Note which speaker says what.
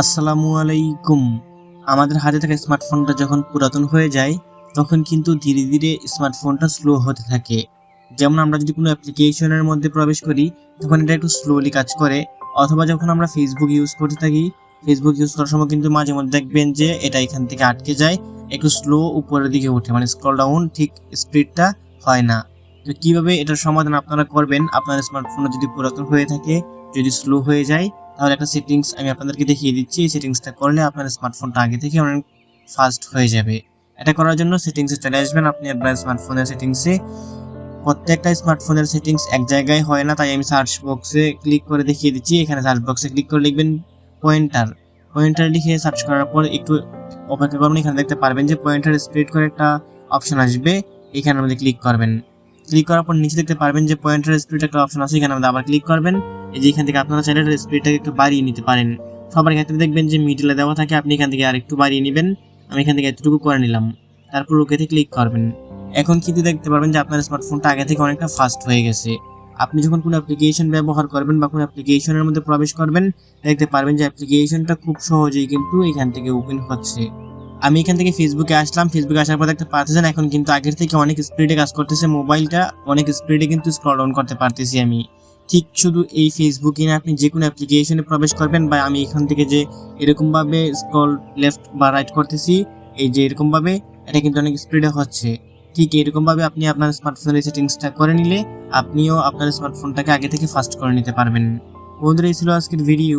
Speaker 1: আসসালামু আলাইকুম। আমাদের হাতে থাকা স্মার্টফোনটা যখন পুরাতন হয়ে যায়, তখন কিন্তু ধীরে ধীরে স্মার্টফোনটা স্লো হতে থাকে। যেমন আমরা যদি কোনো অ্যাপ্লিকেশনের মধ্যে প্রবেশ করি, তখন এটা একটু স্লোলি কাজ করে। অথবা যখন আমরা ফেসবুক ইউজ করতে থাকি ফেসবুক ইউজ করার সময় কিন্তু মাঝে মধ্যে দেখবেন যে এটা এখান থেকে আটকে যায়, একটু স্লো উপরের দিকে ওঠে। মানে স্ক্রল ডাউন ঠিক স্পিডটা হয় না। তো কীভাবে এটার সমাধান আপনারা করবেন? আপনার স্মার্টফোনটা যদি পুরাতন হয়ে থাকে, যদি স্লো হয়ে যায় তাহলে একটা সেটিংস আমি আপনাদেরকে দেখিয়ে দিচ্ছি। এই সেটিংসটা করলে আপনার স্মার্টফোনটা আগে থেকে অনেক ফাস্ট হয়ে যাবে। এটা করার জন্য সেটিংসে চলে আসবেন আপনি আপনার স্মার্টফোনের সেটিংসে প্রত্যেকটা স্মার্টফোনের সেটিংস এক জায়গায় হয় না, তাই আমি সার্চ বক্সে ক্লিক করে দেখিয়ে দিচ্ছি। এখানে সার্চ বক্সে ক্লিক করে লিখবেন পয়েন্টার পয়েন্টার লিখে সার্চ করার পর একটু অপেক্ষা করবেন এখানে দেখতে পারবেন যে পয়েন্টার স্প্লিট করে একটা অপশন আসবে। এখানে আমাদের ক্লিক করবেন। ক্লিক করার পর নিচে দেখতে পারবেন যে পয়েন্টার স্প্লিট একটা অপশন আছে, এখানে আমাদের আবার ক্লিক করবেন। এই যে এখান থেকে আপনারা চাইলে স্পিডটাকে একটু বাড়িয়ে নিতে পারেন। সবার ক্ষেত্রে দেখবেন যে মিডিলে দেওয়া থাকে, আপনি এখান থেকে আর একটু বাড়িয়ে নেবেন। আমি এখান থেকে এতটুকু করে নিলাম। তারপর ওকেতে ক্লিক করবেন। এখন কিন্তু দেখতে পারবেন যে আপনার স্মার্টফোনটা আগে থেকে অনেকটা ফাস্ট হয়ে গেছে। আপনি যখন কোনো অ্যাপ্লিকেশন ব্যবহার করবেন বা কোনো অ্যাপ্লিকেশনের মধ্যে প্রবেশ করবেন, দেখতে পারবেন যে অ্যাপ্লিকেশনটা খুব সহজেই কিন্তু এখান থেকে ওপেন হচ্ছে। আমি এখান থেকে ফেসবুকে আসলাম। ফেসবুকে আসার পর দেখতে পাচ্ছেন এখন কিন্তু আগের থেকে অনেক স্পিডে কাজ করতেছে। মোবাইলটা অনেক স্পিডে কিন্তু স্ক্রল ডাউন করতে পারতেছি আমি। ঠিক শুধু এই ফেসবুকে না, আপনি যে কোনো অ্যাপ্লিকেশনে প্রবেশ করবেন বা আমি এখান থেকে যে এরকমভাবে স্ক্রল লেফট বা রাইট করতেছি, এই যে এরকমভাবে, এটা কিন্তু অনেক স্পিডে হচ্ছে। ঠিক এরকমভাবে আপনি আপনার স্মার্টফোনের সেটিংসটা করে নিলে, আপনিও আপনার স্মার্টফোনটাকে আগে থেকে ফাস্ট করে নিতে পারবেন। বন্ধুরা, এই ছিল আজকের ভিডিও